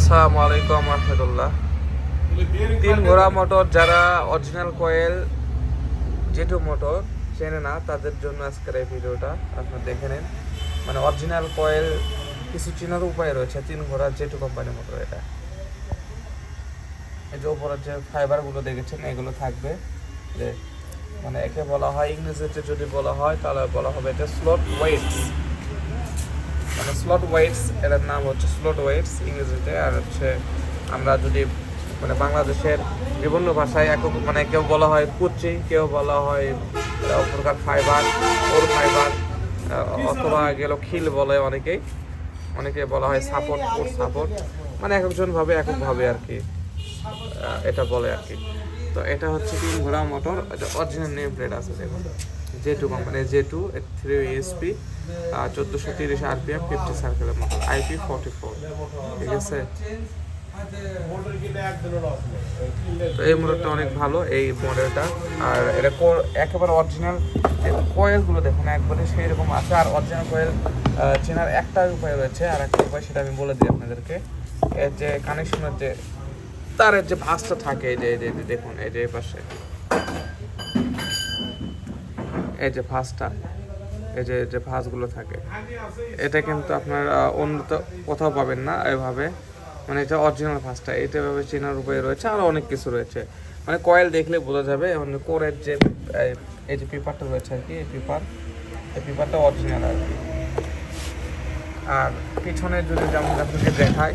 আসসালামু আলাইকুম রহমতুল্লাহ। তিন ঘোড়া মোটর যারা অরিজিনাল কয়েল জেটু মোটর চেনে না, তাদের জন্য আজকের এই ভিডিওটা আপনারা দেখে নিন। মানে অরিজিনাল কয়েল কিছু চেনার উপায় রয়েছে তিন ঘোড়া জেটু কোম্পানি মোটর এটা। এই যে উপরের যে ফাইবারগুলো দেখেছেন, এগুলো থাকবে। যে মানে একে বলা হয়, ইংরেজিতে যদি বলা হয়, তাহলে বলা হবে এটা স্লট ওয়েটস মানে স্লট ওয়েটস এটার নাম হচ্ছে স্লট ওয়েটস ইংরেজিতে, আর হচ্ছে আমরা যদি মানে বাংলাদেশের বিভিন্ন ভাষায় এক এক- মানে কেউ বলা হয় কুচি, কেউ বলা হয় প্রকার ফাইবার ওর ফাইবার অথবা গেল খিল বলে অনেকেই। অনেকে বলা হয় সাপোর্ট ওর সাপোর্ট মানে এক একজন ভাবে এককভাবে আর কি এটা বলে আর কি। তো এটা হচ্ছে কি ঘোড়া মোটর অরিজিনাল নেম প্লেট আছে দেখুন। J two company J two three SP চোদ্দোশো তিরিশ আরপিএম ফিফটি সার্কেলের মোটর আইপি ফোর্টি ফোর ঠিক আছে? তো এই মোটরটা অনেক ভালো, এই মডেলটা আর এটা একেবারে অরিজিনাল কয়েলগুলো দেখুন, একবারে সেই রকম আছে। আর অরিজিনাল কয়েল চেনার একটা উপায় রয়েছে। আর একটা উপায় সেটা আমি বলে দিই আপনাদেরকে। এর যে কানেকশনের যে তারের যে ভাঁজটা থাকে, এই যে দেখুন, এই যে পাশে। এই যে ভাঁজটা, এই যে যে ভাঁজগুলো থাকে, এটা কিন্তু আপনার অন্য কোথাও পাবেন না এভাবে। মানে এটা অরিজিনাল ভাঁজটা, এটা এভাবে চেনার উপায় রয়েছে আরও অনেক কিছু রয়েছে। মানে কয়েল দেখলে বোঝা যাবে মানে কোরের যে এই যে পেপারটা রয়েছে আর কি, এই পেপার, এই পেপারটা অরিজিনাল আর কি। আর পিছনে যদি যেমন আপনাকে দেখায়,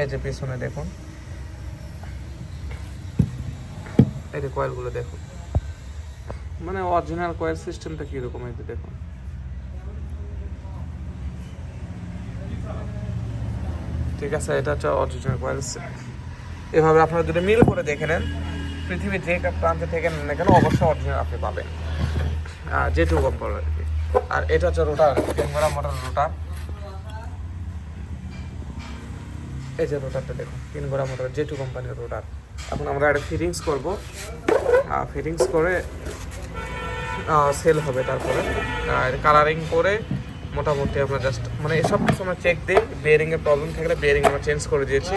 এই যে পিছনে দেখুন, এই যে কয়েলগুলো দেখুন। মানে অরিজিনাল কয়েল সিস্টেমটা কীরকম এই দেখুন। ঠিক আছে, এটা হচ্ছে অরিজিনাল কয়েল এভাবে আপনারা যদি মিল করে দেখে নেন পৃথিবীর যে প্রান্তে থেকে নেন না কেন, অবশ্যই অরিজিনাল আপনি পাবেন। যেটু কোম্পানি আর কি। আর এটা হচ্ছে রোটার ক্যামেরা মোটর রোটার এই যে রোটারটা দেখুন তিন গোড়া মোটর জেটু কোম্পানির রোটার এখন আমরা একটা ফিটিংস করব। ফিটিংস করে সেল হবে তারপরে। আর কালারিং করে মোটামুটি আমরা জাস্ট মানে এসব কিছু আমরা চেক দিই। বেয়ারিং প্রবলেম থাকলে বেয়ারিং আমরা চেঞ্জ করে দিয়েছি।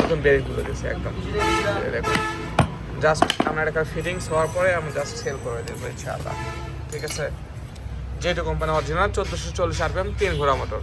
নতুন বেয়ারিং তুলে দিয়েছি একদম। দেখুন। জাস্ট আমরা একটা ফিটিংস হওয়ার পরে আমরা জাস্ট সেল করে দেবো, ইনশাআল্লাহ। ঠিক আছে? যেহেতু কোম্পানি অরিজিনাল চোদ্দোশো চল্লিশ আরপিএম তিন ঘোড়া মোটর